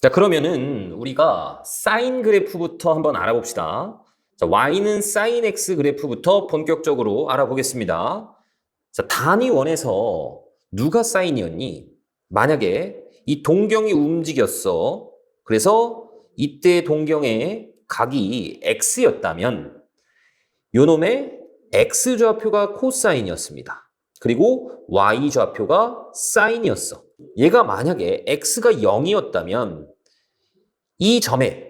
자, 그러면은 우리가 사인 그래프부터 한번 알아봅시다. 자, y는 사인 x 그래프부터 본격적으로 알아보겠습니다. 자, 단위 원에서 누가 사인이었니? 만약에 이 동경이 움직였어. 그래서 이때 동경의 각이 x였다면 요놈의 x 좌표가 코사인이었습니다. 그리고 y 좌표가 사인이었어. 얘가 만약에 x가 0이었다면 이 점에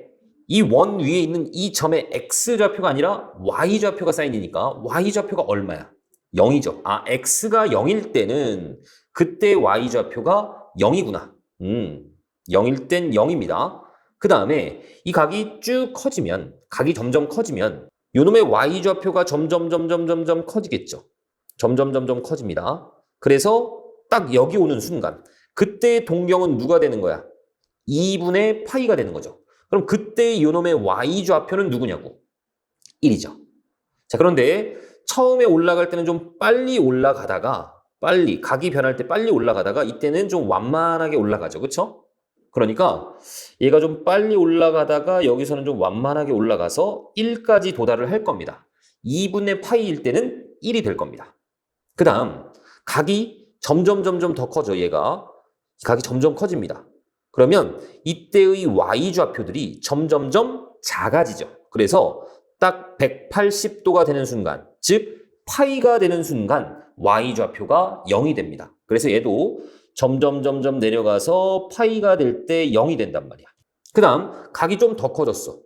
이 원 위에 있는 이 점의 x 좌표가 아니라 y 좌표가 사인이니까 y 좌표가 얼마야? 0이죠. 아, x가 0일 때는 그때 y 좌표가 0이구나. 음, 0일 땐 0입니다. 그 다음에 이 각이 쭉 커지면, 각이 점점 커지면 요놈의 y 좌표가 점점 점점 점점 커지겠죠. 점점 점점 커집니다. 그래서 딱 여기 오는 순간 그때 동경은 누가 되는 거야? 2분의 파이가 되는 거죠. 그럼 그때 요놈의 y 좌표는 누구냐고? 1이죠. 자, 그런데 처음에 올라갈 때는 좀 빨리 올라가다가 빨리 각이 변할 때 빨리 올라가다가 이때는 좀 완만하게 올라가죠. 그렇죠? 그러니까 얘가 좀 빨리 올라가다가 여기서는 좀 완만하게 올라가서 1까지 도달을 할 겁니다. 2분의 파이일 때는 1이 될 겁니다. 그 다음 각이 점점 점점 더 커져 얘가 각이 점점 커집니다. 그러면 이때의 y 좌표들이 점점점 작아지죠. 그래서 딱 180도가 되는 순간, 즉 파이가 되는 순간 y 좌표가 0이 됩니다. 그래서 얘도 점점 점점 내려가서 파이가 될 때 0이 된단 말이야. 그 다음 각이 좀 더 커졌어.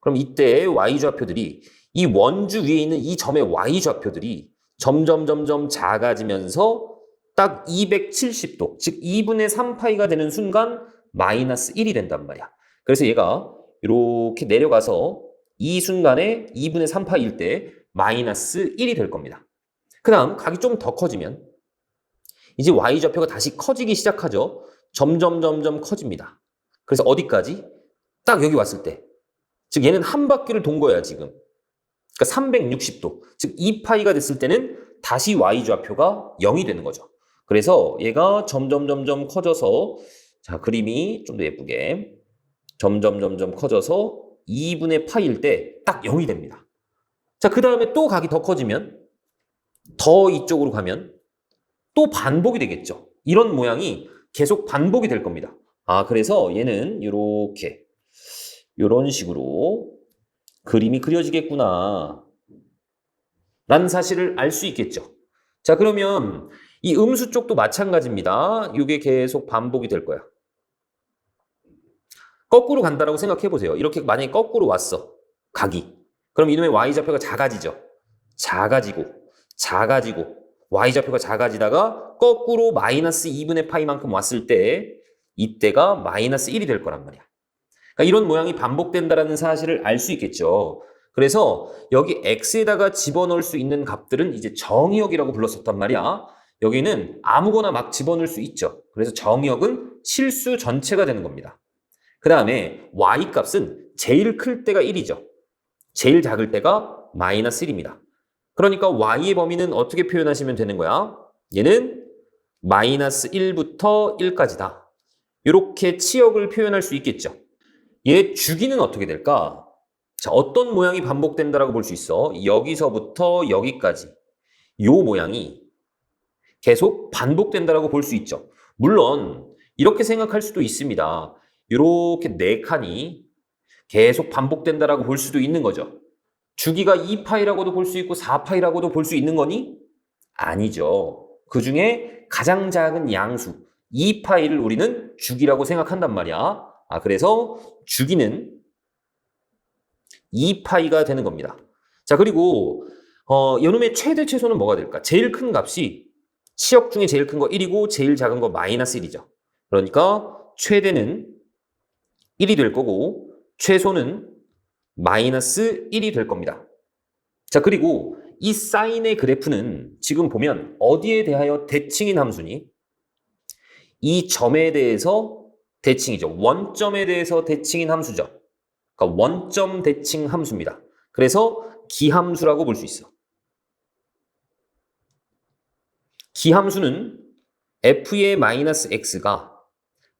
그럼 이때 y 좌표들이 이 원주 위에 있는 이 점의 y 좌표들이 점점 점점 작아지면서 딱 270도, 즉 2분의 3파이가 되는 순간 마이너스 1이 된단 말이야. 그래서 얘가 이렇게 내려가서 이 순간에 2분의 3파일 때 마이너스 1이 될 겁니다. 그 다음 각이 좀 더 커지면 이제 y좌표가 다시 커지기 시작하죠. 점점 점점 커집니다. 그래서 어디까지? 딱 여기 왔을 때. 즉 얘는 한 바퀴를 돈 거야 지금. 그러니까 360도. 즉 2파이가 됐을 때는 다시 y좌표가 0이 되는 거죠. 그래서 얘가 점점 점점 커져서 자 그림이 좀 더 예쁘게 점점 점점 커져서 2분의 파일 때 딱 0이 됩니다. 자, 그 다음에 또 각이 더 커지면 더 이쪽으로 가면 또 반복이 되겠죠. 이런 모양이 계속 반복이 될 겁니다. 아, 그래서 얘는 이렇게 이런 식으로 그림이 그려지겠구나 라는 사실을 알 수 있겠죠. 자, 그러면 이 음수 쪽도 마찬가지입니다. 이게 계속 반복이 될 거야. 거꾸로 간다라고 생각해 보세요. 이렇게 만약에 거꾸로 왔어. 각이. 그럼 이놈의 y좌표가 작아지죠. 작아지고 작아지고 y좌표가 작아지다가 거꾸로 마이너스 2분의 파이만큼 왔을 때 이때가 마이너스 1이 될 거란 말이야. 그러니까 이런 모양이 반복된다라는 사실을 알 수 있겠죠. 그래서 여기 x에다가 집어넣을 수 있는 값들은 이제 정의역이라고 불렀었단 말이야. 여기는 아무거나 막 집어넣을 수 있죠. 그래서 정의역은 실수 전체가 되는 겁니다. 그 다음에 y 값은 제일 클 때가 1이죠. 제일 작을 때가 마이너스 1입니다. 그러니까 y의 범위는 어떻게 표현하시면 되는 거야? 얘는 마이너스 1부터 1까지다. 이렇게 치역을 표현할 수 있겠죠. 얘 주기는 어떻게 될까? 자, 어떤 모양이 반복된다라고 볼 수 있어? 여기서부터 여기까지. 요 모양이 계속 반복된다라고 볼 수 있죠. 물론 이렇게 생각할 수도 있습니다. 이렇게 네 칸이 계속 반복된다라고 볼 수도 있는 거죠. 주기가 2파이라고도 볼 수 있고 4파이라고도 볼 수 있는 거니? 아니죠. 그 중에 가장 작은 양수 2파이를 우리는 주기라고 생각한단 말이야. 아, 그래서 주기는 2파이가 되는 겁니다. 자, 그리고 어, 요놈의 최대 최소는 뭐가 될까? 제일 큰 값이 치역 중에 제일 큰 거 1이고 제일 작은 거 마이너스 1이죠. 그러니까 최대는 1이 될 거고 최소는 마이너스 1이 될 겁니다. 자, 그리고 이 사인의 그래프는 지금 보면 어디에 대하여 대칭인 함수니? 이 점에 대해서 대칭이죠. 원점에 대해서 대칭인 함수죠. 그러니까 원점 대칭 함수입니다. 그래서 기함수라고 볼 수 있어. 기함수는 f의 마이너스 x가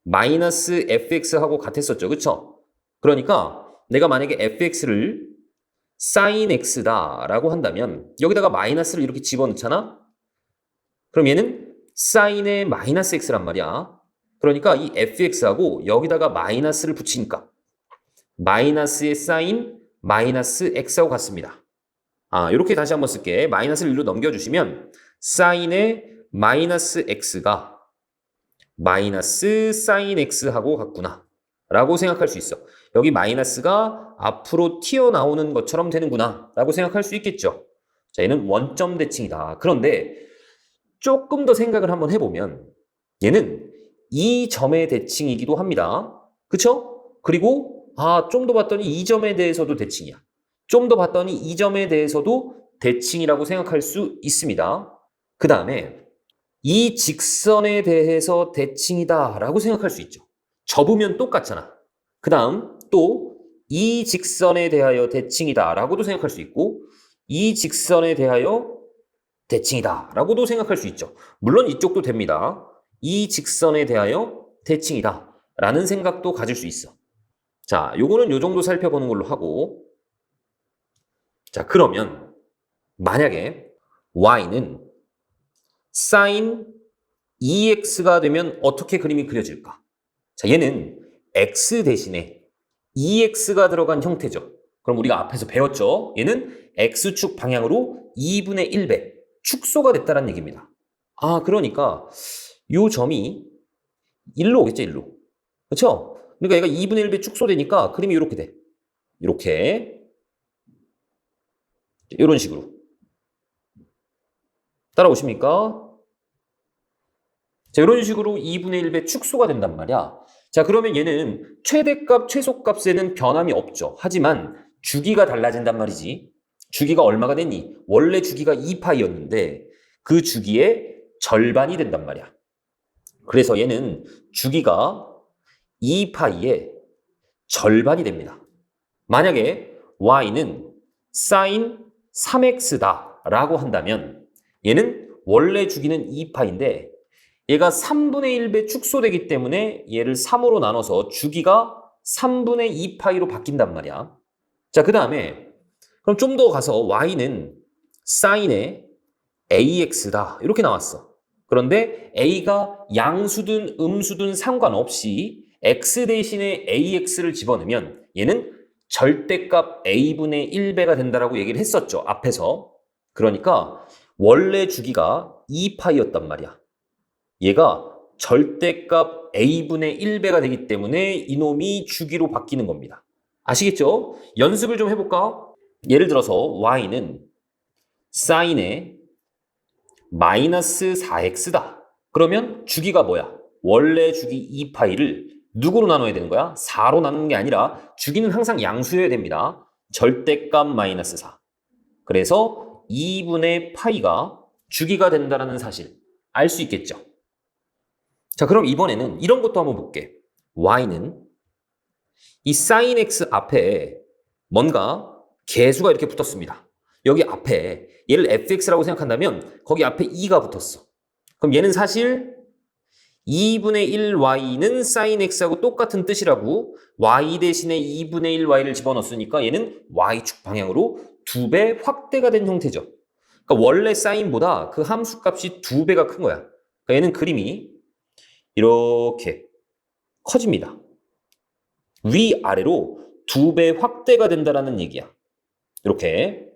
마이너스 fx하고 같았었죠. 그쵸? 그러니까 내가 만약에 fx를 sin x다 라고 한다면 여기다가 마이너스를 이렇게 집어넣잖아? 그럼 얘는 sin의 마이너스 x란 말이야. 그러니까 이 fx하고 여기다가 마이너스를 붙이니까 마이너스의 sin 마이너스 x하고 같습니다. 아, 이렇게 다시 한번 쓸게. 마이너스를 1로 넘겨주시면 sin의 마이너스 x가 마이너스 sin x하고 같구나. 라고 생각할 수 있어. 여기 마이너스가 앞으로 튀어나오는 것처럼 되는구나. 라고 생각할 수 있겠죠. 자, 얘는 원점 대칭이다. 그런데 조금 더 생각을 한번 해보면 얘는 이 점의 대칭이기도 합니다. 그쵸? 그리고 아, 좀 더 봤더니 이 점에 대해서도 대칭이야. 좀 더 봤더니 이 점에 대해서도 대칭이라고 생각할 수 있습니다. 그 다음에 이 직선에 대해서 대칭이다 라고 생각할 수 있죠. 접으면 똑같잖아. 그 다음 또 이 직선에 대하여 대칭이다 라고도 생각할 수 있고 이 직선에 대하여 대칭이다 라고도 생각할 수 있죠. 물론 이쪽도 됩니다. 이 직선에 대하여 대칭이다 라는 생각도 가질 수 있어. 자, 요거는 요 정도 살펴보는 걸로 하고 자, 그러면 만약에 y는 sin 2x가 되면 어떻게 그림이 그려질까? 자, 얘는 x 대신에 2x가 들어간 형태죠. 그럼 우리가 앞에서 배웠죠. 얘는 x축 방향으로 2분의 1배 축소가 됐다는 얘기입니다. 아, 그러니까 요 점이 1로 오겠죠, 1로. 그렇죠? 그러니까 얘가 2분의 1배 축소되니까 그림이 이렇게 돼. 이렇게 이런 식으로 따라오십니까? 자, 이런 식으로 2분의 1배 축소가 된단 말이야. 자, 그러면 얘는 최대값, 최소값에는 변함이 없죠. 하지만 주기가 달라진단 말이지. 주기가 얼마가 됐니? 원래 주기가 2파이였는데 그 주기의 절반이 된단 말이야. 그래서 얘는 주기가 2파이의 절반이 됩니다. 만약에 y는 sin 3x다 라고 한다면 얘는 원래 주기는 2파인데 얘가 3분의 1배 축소되기 때문에 얘를 3으로 나눠서 주기가 3분의 2파이로 바뀐단 말이야. 자, 그 다음에 그럼 좀 더 가서 y는 sin의 ax다 이렇게 나왔어. 그런데 a가 양수든 음수든 상관없이 x 대신에 ax를 집어넣으면 얘는 절대값 a분의 1배가 된다라고 얘기를 했었죠. 앞에서. 그러니까 원래 주기가 2파이였단 말이야. 얘가 절대값 a분의 1배가 되기 때문에 이놈이 주기로 바뀌는 겁니다. 아시겠죠? 연습을 좀 해볼까? 예를 들어서 y는 sin의 마이너스 4x다. 그러면 주기가 뭐야? 원래 주기 2파이를 누구로 나눠야 되는 거야? 4로 나누는 게 아니라 주기는 항상 양수여야 됩니다. 절대값 마이너스 4. 그래서 2분의 파이가 주기가 된다는 사실 알 수 있겠죠? 자, 그럼 이번에는 이런 것도 한번 볼게. y는 이 sin x 앞에 뭔가 개수가 이렇게 붙었습니다. 여기 앞에 얘를 fx라고 생각한다면 거기 앞에 2가 붙었어. 그럼 얘는 사실 2분의 1y는 sin x하고 똑같은 뜻이라고 y 대신에 2분의 1y를 집어넣었으니까 얘는 y축 방향으로 2배 확대가 된 형태죠. 그러니까 원래 사인보다 그 함수 값이 2배가 큰 거야. 그러니까 얘는 그림이 이렇게 커집니다. 위아래로 2배 확대가 된다라는 얘기야. 이렇게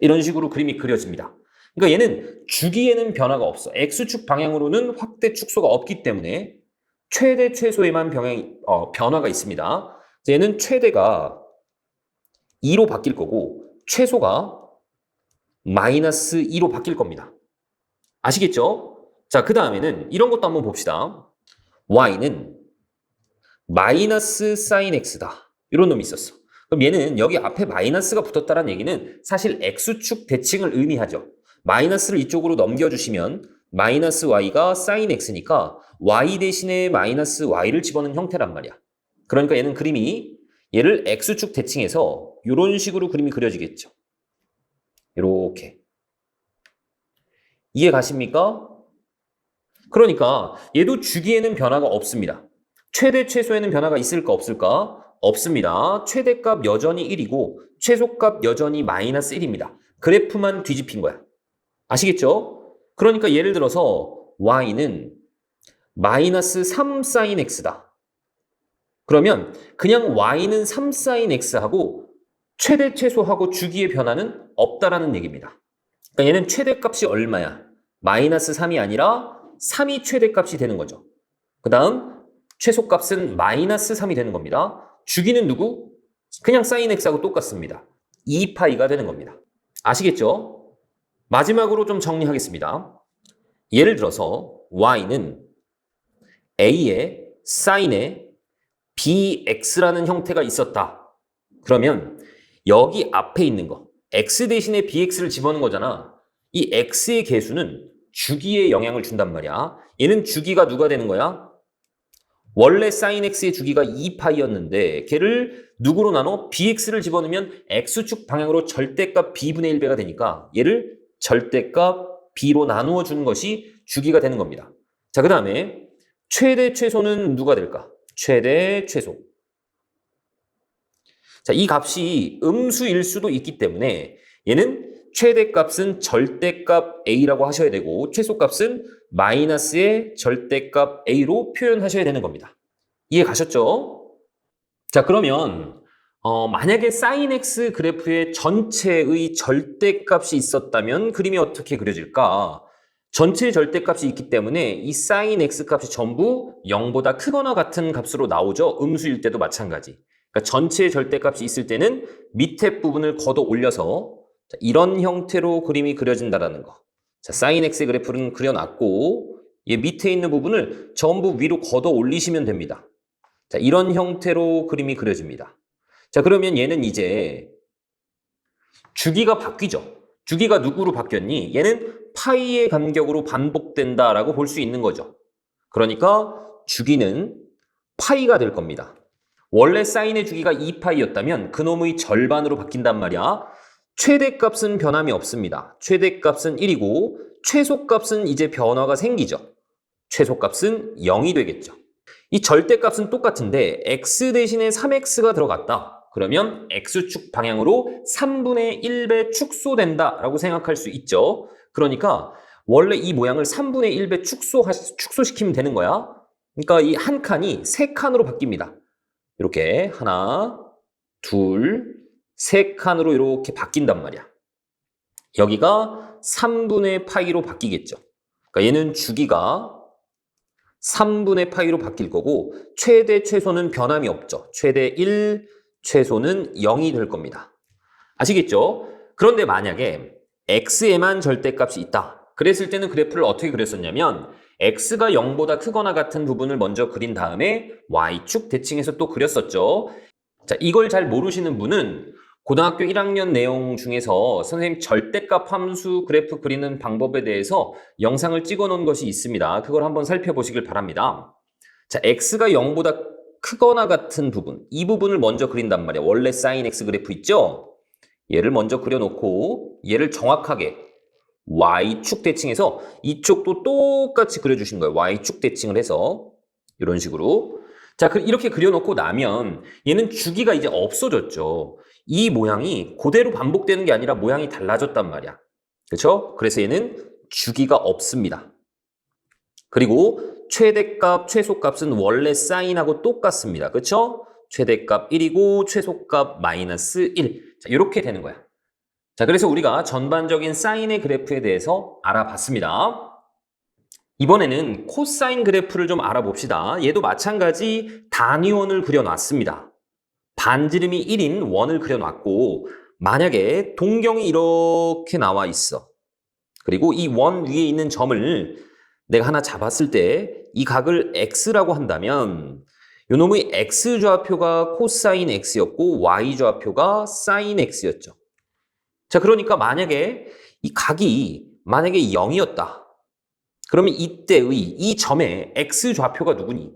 이런 식으로 그림이 그려집니다. 그러니까 얘는 주기에는 변화가 없어. x축 방향으로는 확대 축소가 없기 때문에 최대 최소에만 변화, 어, 변화가 있습니다. 얘는 최대가 2로 바뀔 거고 최소가 마이너스 2로 바뀔 겁니다. 아시겠죠? 자, 그 다음에는 이런 것도 한번 봅시다. y는 마이너스 sin x다. 이런 놈이 있었어. 그럼 얘는 여기 앞에 마이너스가 붙었다는 얘기는 사실 x축 대칭을 의미하죠. 마이너스를 이쪽으로 넘겨주시면 마이너스 y가 sin x니까 y 대신에 마이너스 y를 집어넣은 형태란 말이야. 그러니까 얘는 그림이 얘를 x축 대칭해서 이런 식으로 그림이 그려지겠죠. 이렇게. 이해 가십니까? 그러니까 얘도 주기에는 변화가 없습니다. 최대 최소에는 변화가 있을까 없을까? 없습니다. 최대값 여전히 1이고 최소값 여전히 마이너스 1입니다. 그래프만 뒤집힌 거야. 아시겠죠? 그러니까 예를 들어서 y는 마이너스 3 sin x다. 그러면 그냥 y는 3 sin x하고 최대 최소하고 주기의 변화는 없다라는 얘기입니다. 그러니까 얘는 최대값이 얼마야? 마이너스 3이 아니라 3이 최대값이 되는 거죠. 그 다음 최소값은 마이너스 3이 되는 겁니다. 주기는 누구? 그냥 sin x하고 똑같습니다. 2파이가 되는 겁니다. 아시겠죠? 마지막으로 좀 정리하겠습니다. 예를 들어서 y는 a의 sin의 bx라는 형태가 있었다. 그러면 여기 앞에 있는 거 x 대신에 bx를 집어넣은 거잖아. 이 x의 개수는 주기에 영향을 준단 말이야. 얘는 주기가 누가 되는 거야? 원래 sin x의 주기가 2파이였는데 걔를 누구로 나눠? bx를 집어넣으면 x축 방향으로 절대값 b분의 1배가 되니까 얘를 절대값 b로 나누어 주는 것이 주기가 되는 겁니다. 자, 그 다음에 최대 최소는 누가 될까? 최대 최소. 자, 이 값이 음수일 수도 있기 때문에 얘는 최대값은 절대값 a라고 하셔야 되고 최소값은 마이너스의 절대값 a로 표현하셔야 되는 겁니다. 이해 가셨죠? 자, 그러면 어, 만약에 sin x 그래프의 전체의 절대값이 있었다면 그림이 어떻게 그려질까? 전체 절대값이 있기 때문에 이 sin x 값이 전부 0보다 크거나 같은 값으로 나오죠. 음수일 때도 마찬가지. 그러니까 전체 절대값이 있을 때는 밑에 부분을 걷어 올려서 자, 이런 형태로 그림이 그려진다라는 거. 자, sin x 그래프는 그려놨고 얘 밑에 있는 부분을 전부 위로 걷어 올리시면 됩니다. 자, 이런 형태로 그림이 그려집니다. 자, 그러면 얘는 이제 주기가 바뀌죠. 주기가 누구로 바뀌었니? 얘는 파이의 간격으로 반복된다라고 볼 수 있는 거죠. 그러니까 주기는 파이가 될 겁니다. 원래 사인의 주기가 2파이였다면 그놈의 절반으로 바뀐단 말이야. 최대값은 변함이 없습니다. 최대값은 1이고 최소값은 이제 변화가 생기죠. 최소값은 0이 되겠죠. 이 절대값은 똑같은데 x 대신에 3x가 들어갔다. 그러면 x축 방향으로 3분의 1배 축소된다 라고 생각할 수 있죠. 그러니까 원래 이 모양을 3분의 1배 축소 축소시키면 되는 거야. 그러니까 이 한 칸이 세 칸으로 바뀝니다. 이렇게 하나, 둘, 세 칸으로 이렇게 바뀐단 말이야. 여기가 3분의 파이로 바뀌겠죠. 그러니까 얘는 주기가 3분의 파이로 바뀔 거고 최대 최소는 변함이 없죠. 최대 1, 최소는 0이 될 겁니다. 아시겠죠? 그런데 만약에 x에만 절대값이 있다. 그랬을 때는 그래프를 어떻게 그렸었냐면 x가 0보다 크거나 같은 부분을 먼저 그린 다음에 y축 대칭해서 또 그렸었죠. 자, 이걸 잘 모르시는 분은 고등학교 1학년 내용 중에서 선생님 절대값 함수 그래프 그리는 방법에 대해서 영상을 찍어 놓은 것이 있습니다. 그걸 한번 살펴보시길 바랍니다. 자, x가 0보다 크거나 같은 부분, 이 부분을 먼저 그린단 말이에요. 원래 sin x 그래프 있죠? 얘를 먼저 그려놓고 얘를 정확하게 y축 대칭해서 이쪽도 똑같이 그려주신 거예요. y축 대칭을 해서 이런 식으로 자 이렇게 그려놓고 나면 얘는 주기가 이제 없어졌죠. 이 모양이 그대로 반복되는 게 아니라 모양이 달라졌단 말이야. 그렇죠? 그래서 얘는 주기가 없습니다. 그리고 최대값, 최소값은 원래 사인하고 똑같습니다. 그렇죠? 최대값 1이고 최소값 마이너스 1. 자, 이렇게 되는 거야. 자, 그래서 우리가 전반적인 사인의 그래프에 대해서 알아봤습니다. 이번에는 코사인 그래프를 좀 알아봅시다. 얘도 마찬가지 단위원을 그려놨습니다. 반지름이 1인 원을 그려놨고 만약에 동경이 이렇게 나와 있어. 그리고 이 원 위에 있는 점을 내가 하나 잡았을 때 이 각을 x라고 한다면 요놈의 x 좌표가 코사인 x였고 y 좌표가 사인 x였죠. 자, 그러니까 만약에 이 각이 만약에 0이었다. 그러면 이때의 이 점의 x 좌표가 누구니?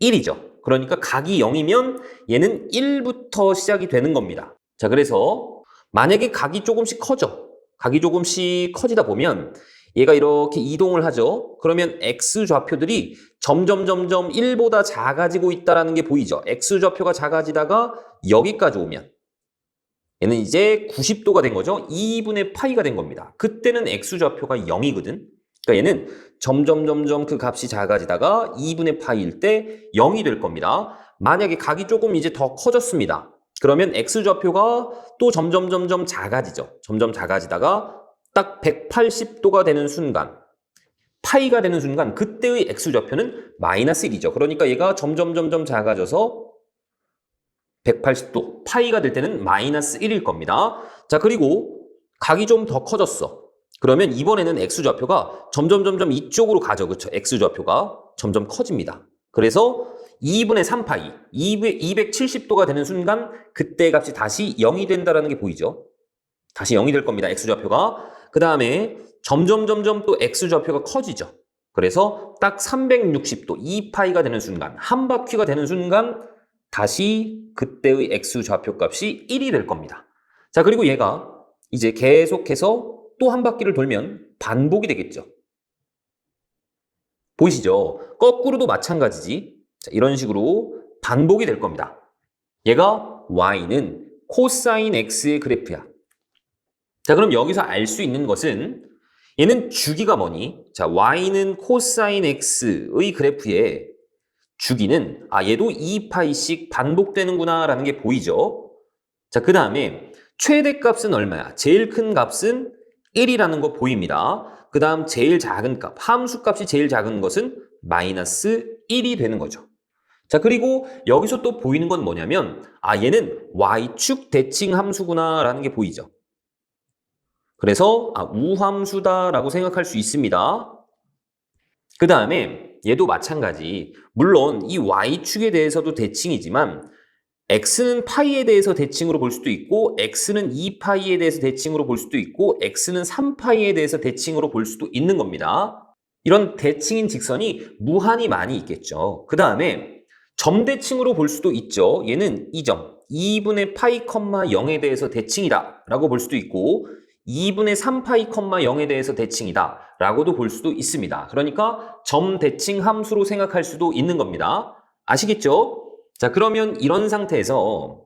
1이죠. 그러니까 각이 0이면 얘는 1부터 시작이 되는 겁니다. 자, 그래서 만약에 각이 조금씩 커져. 각이 조금씩 커지다 보면 얘가 이렇게 이동을 하죠. 그러면 x 좌표들이 점점 점점 1보다 작아지고 있다라는 게 보이죠. x 좌표가 작아지다가 여기까지 오면 얘는 이제 90도가 된 거죠. 2분의 파이가 된 겁니다. 그때는 x 좌표가 0이거든. 그러니까 얘는 점점 점점 그 값이 작아지다가 2분의 파이일 때 0이 될 겁니다. 만약에 각이 조금 이제 더 커졌습니다. 그러면 x 좌표가 또 점점 점점 작아지죠. 점점 작아지다가 딱 180도가 되는 순간 파이가 되는 순간 그때의 x 좌표는 마이너스 1이죠. 그러니까 얘가 점점 점점 작아져서 180도 파이가 될 때는 마이너스 1일 겁니다. 자 그리고 각이 좀 더 커졌어. 그러면 이번에는 x 좌표가 점점 점점 이쪽으로 가죠. 그렇죠? x 좌표가 점점 커집니다. 그래서 2분의 3파이 270도가 되는 순간 그때 값이 다시 0이 된다는 게 보이죠. 다시 0이 될 겁니다. x 좌표가. 그 다음에 점점 점점 또 x 좌표가 커지죠. 그래서 딱 360도 2파이가 되는 순간 한 바퀴가 되는 순간 다시 그때의 x 좌표 값이 1이 될 겁니다. 자 그리고 얘가 이제 계속해서 또 한 바퀴를 돌면 반복이 되겠죠. 보이시죠? 거꾸로도 마찬가지지. 자, 이런 식으로 반복이 될 겁니다. 얘가 y는 코사인 x의 그래프야. 자, 그럼 여기서 알 수 있는 것은 얘는 주기가 뭐니? 자, y는 코사인 x의 그래프에 주기는 아 얘도 2파이씩 반복되는구나 라는 게 보이죠. 자, 그 다음에 최대값은 얼마야? 제일 큰 값은 1이라는 거 보입니다. 그 다음 제일 작은 값, 함수값이 제일 작은 것은 마이너스 1이 되는 거죠. 자, 그리고 여기서 또 보이는 건 뭐냐면 아 얘는 y축 대칭 함수구나 라는 게 보이죠. 그래서 아, 우함수다라고 생각할 수 있습니다. 그 다음에 얘도 마찬가지. 물론 이 y축에 대해서도 대칭이지만 x는 파이에 대해서 대칭으로 볼 수도 있고 x는 2파이에 대해서 대칭으로 볼 수도 있고 x는 3파이에 대해서 대칭으로 볼 수도 있는 겁니다. 이런 대칭인 직선이 무한히 많이 있겠죠. 그 다음에 점대칭으로 볼 수도 있죠. 얘는 이점 2분의 파이 컴마 0에 대해서 대칭이다 라고 볼 수도 있고 2분의 3파이 컴마 0에 대해서 대칭이다 라고도 볼 수도 있습니다. 그러니까 점 대칭 함수로 생각할 수도 있는 겁니다. 아시겠죠? 자 그러면 이런 상태에서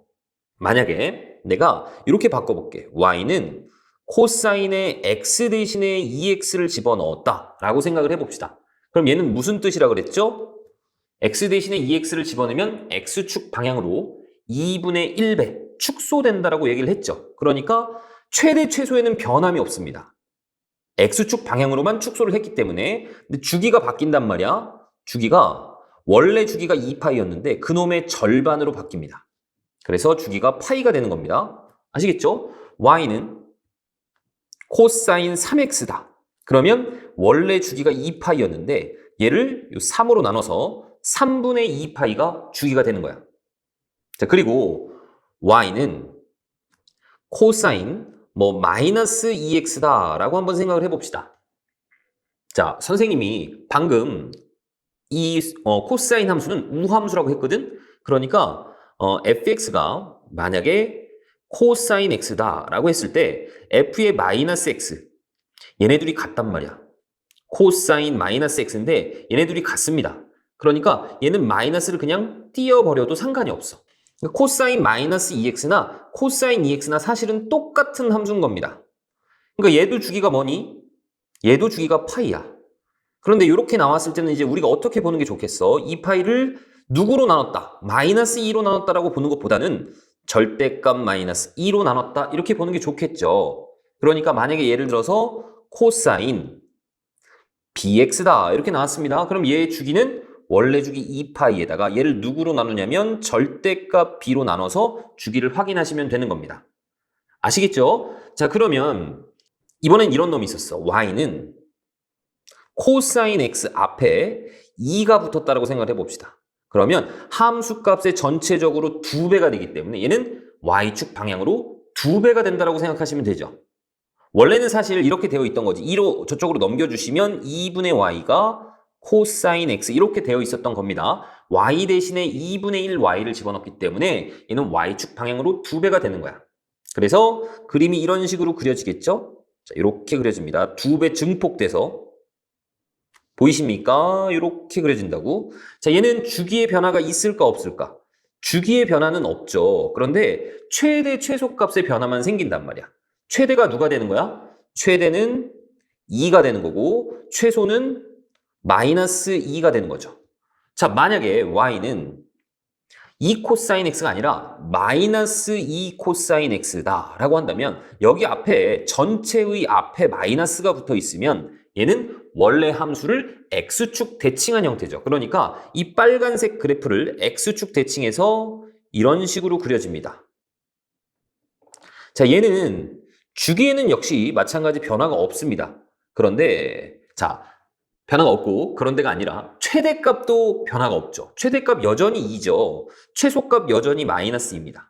만약에 내가 이렇게 바꿔볼게. y는 코사인의 x 대신에 2x를 집어넣었다 라고 생각을 해봅시다. 그럼 얘는 무슨 뜻이라 그랬죠? x 대신에 2x를 집어넣으면 x축 방향으로 2분의 1배 축소된다라고 얘기를 했죠. 그러니까 최대 최소에는 변함이 없습니다. x축 방향으로만 축소를 했기 때문에 근데 주기가 바뀐단 말이야. 주기가 원래 주기가 2파이였는데 그놈의 절반으로 바뀝니다. 그래서 주기가 파이가 되는 겁니다. 아시겠죠? y는 코사인 3x다. 그러면 원래 주기가 2파이였는데 얘를 3으로 나눠서 3분의 2파이가 주기가 되는 거야. 자, 그리고 y는 코사인 뭐 마이너스 2x다라고 한번 생각을 해봅시다. 자, 선생님이 방금 이 어, 코사인 함수는 우함수라고 했거든. 그러니까 어, fx가 만약에 코사인 x다라고 했을 때 f의 마이너스 x 얘네들이 같단 말이야. 코사인 마이너스 x인데 얘네들이 같습니다. 그러니까 얘는 마이너스를 그냥 띄어버려도 상관이 없어. 코사인 마이너스 2x나 코사인 2x나 사실은 똑같은 함수인 겁니다. 그러니까 얘도 주기가 뭐니? 얘도 주기가 파이야. 그런데 이렇게 나왔을 때는 이제 우리가 어떻게 보는 게 좋겠어? 이 파이를 누구로 나눴다? 마이너스 2로 나눴다라고 보는 것보다는 절대값 마이너스 2로 나눴다 이렇게 보는 게 좋겠죠. 그러니까 만약에 예를 들어서 코사인 bx다 이렇게 나왔습니다. 그럼 얘의 주기는 원래 주기 2파이에다가 얘를 누구로 나누냐면 절대값 b로 나눠서 주기를 확인하시면 되는 겁니다. 아시겠죠? 자 그러면 이번엔 이런 놈이 있었어. y는 코사인 x 앞에 2가 붙었다라고 생각을 해봅시다. 그러면 함수값의 전체적으로 2배가 되기 때문에 얘는 y축 방향으로 2배가 된다라고 생각하시면 되죠. 원래는 사실 이렇게 되어 있던 거지. 2로 저쪽으로 넘겨주시면 2분의 y가 코사인 x 이렇게 되어 있었던 겁니다. y 대신에 2분의 1 y를 집어넣기 때문에 얘는 y축 방향으로 2배가 되는 거야. 그래서 그림이 이런 식으로 그려지겠죠? 자, 이렇게 그려집니다. 두배 증폭돼서 보이십니까? 이렇게 그려진다고. 자, 얘는 주기의 변화가 있을까 없을까? 주기의 변화는 없죠. 그런데 최대 최소값의 변화만 생긴단 말이야. 최대가 누가 되는 거야? 최대는 2가 되는 거고 최소는 마이너스 2가 되는 거죠. 자, 만약에 y는 2 코사인 x가 아니라 마이너스 2 코사인 x다 라고 한다면 여기 앞에 전체의 앞에 마이너스가 붙어 있으면 얘는 원래 함수를 x축 대칭한 형태죠. 그러니까 이 빨간색 그래프를 x축 대칭해서 이런 식으로 그려집니다. 자, 얘는 주기에는 역시 마찬가지 변화가 없습니다. 그런데 자, 변화가 없고 그런 데가 아니라 최대값도 변화가 없죠. 최대값 여전히 2죠. 최소값 여전히 마이너스 2입니다.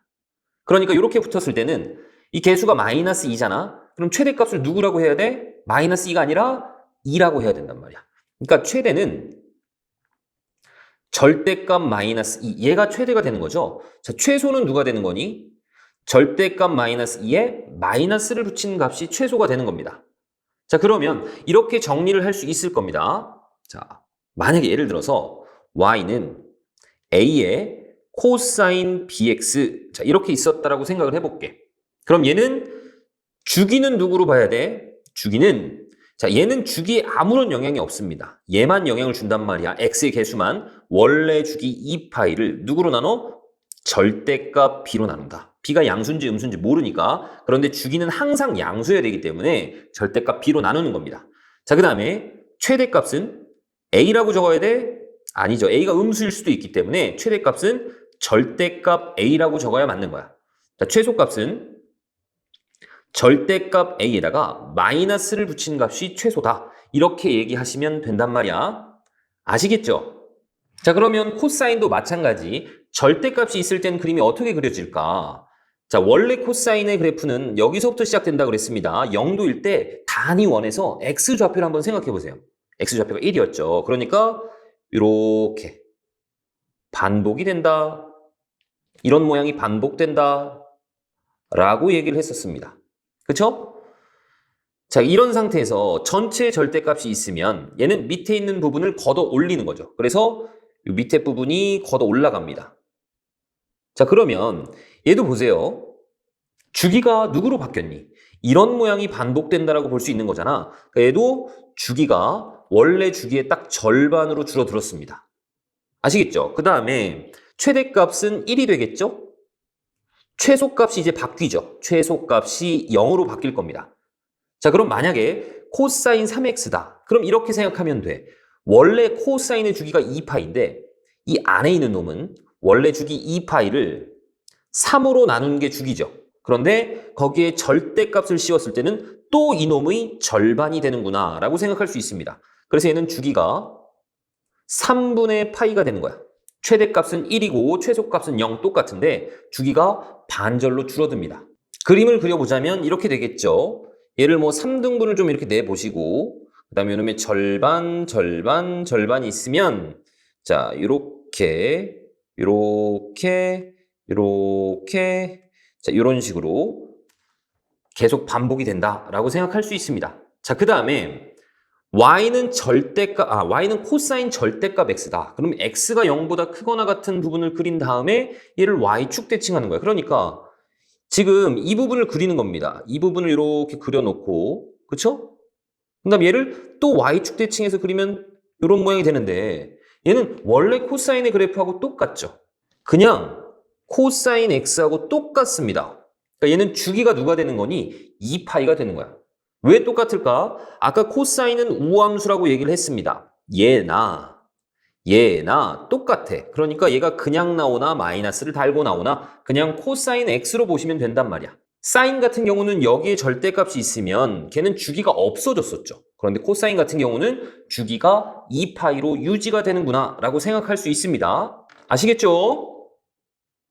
그러니까 이렇게 붙었을 때는 이 개수가 마이너스 2잖아. 그럼 최대값을 누구라고 해야 돼? 마이너스 2가 아니라 2라고 해야 된단 말이야. 그러니까 최대는 절대값 마이너스 2. 얘가 최대가 되는 거죠. 자, 최소는 누가 되는 거니? 절대값 마이너스 2에 마이너스를 붙인 값이 최소가 되는 겁니다. 자, 그러면 이렇게 정리를 할 수 있을 겁니다. 자, 만약에 예를 들어서 y는 a의 코사인 bx 자, 이렇게 있었다라고 생각을 해볼게. 그럼 얘는 주기는 누구로 봐야 돼? 주기는 자, 얘는 주기에 아무런 영향이 없습니다. 얘만 영향을 준단 말이야. x의 개수만 원래 주기 2파이를 누구로 나눠? 절대값 b로 나눈다. b가 양수인지 음수인지 모르니까 그런데 주기는 항상 양수여야 되기 때문에 절대값 b로 나누는 겁니다. 자, 그 다음에 최대값은 a라고 적어야 돼? 아니죠. a가 음수일 수도 있기 때문에 최대값은 절대값 a라고 적어야 맞는 거야. 자, 최소값은 절대값 a에다가 마이너스를 붙인 값이 최소다. 이렇게 얘기하시면 된단 말이야. 아시겠죠? 자, 그러면 코사인도 마찬가지. 절대값이 있을 땐 그림이 어떻게 그려질까? 자, 원래 코사인의 그래프는 여기서부터 시작된다 그랬습니다. 0도일 때 단위 원에서 x 좌표를 한번 생각해 보세요. x 좌표가 1이었죠. 그러니까 이렇게 반복이 된다. 이런 모양이 반복된다. 라고 얘기를 했었습니다. 그쵸? 자, 이런 상태에서 전체 절대값이 있으면 얘는 밑에 있는 부분을 걷어 올리는 거죠. 그래서 이 밑에 부분이 걷어 올라갑니다. 자, 그러면 얘도 보세요. 주기가 누구로 바뀌었니? 이런 모양이 반복된다라고 볼 수 있는 거잖아. 그러니까 얘도 주기가 원래 주기의 딱 절반으로 줄어들었습니다. 아시겠죠? 그 다음에 최대값은 1이 되겠죠? 최소값이 이제 바뀌죠. 최소값이 0으로 바뀔 겁니다. 자, 그럼 만약에 코사인 3x다. 그럼 이렇게 생각하면 돼. 원래 코사인의 주기가 2파인데 이 안에 있는 놈은 원래 주기 2파이를 3으로 나눈 게 주기죠. 그런데 거기에 절대값을 씌웠을 때는 또 이놈의 절반이 되는구나 라고 생각할 수 있습니다. 그래서 얘는 주기가 3분의 파이가 되는 거야. 최대값은 1이고 최소값은 0 똑같은데 주기가 반절로 줄어듭니다. 그림을 그려보자면 이렇게 되겠죠. 얘를 뭐 3등분을 좀 이렇게 내보시고 그 다음에 이놈의 절반, 절반, 절반이 있으면 자, 이렇게 이렇게 이렇게 자, 이런 식으로 계속 반복이 된다라고 생각할 수 있습니다. 자, 그 다음에 y는 절대값, 아, y는 코사인 절대값 x다. 그럼 x가 0보다 크거나 같은 부분을 그린 다음에 얘를 y축 대칭하는 거예요. 그러니까 지금 이 부분을 그리는 겁니다. 이 부분을 이렇게 그려놓고, 그쵸? 그 다음 얘를 또 y축 대칭해서 그리면 이런 모양이 되는데 얘는 원래 코사인의 그래프하고 똑같죠. 그냥 코사인 x하고 똑같습니다. 그러니까 얘는 주기가 누가 되는 거니? 2파이가 되는 거야. 왜 똑같을까? 아까 코사인은 우함수라고 얘기를 했습니다. 얘나 얘나 똑같아. 그러니까 얘가 그냥 나오나 마이너스를 달고 나오나 그냥 코사인 x로 보시면 된단 말이야. 사인 같은 경우는 여기에 절대값이 있으면 걔는 주기가 없어졌었죠. 그런데 코사인 같은 경우는 주기가 2파이로 유지가 되는구나 라고 생각할 수 있습니다. 아시겠죠?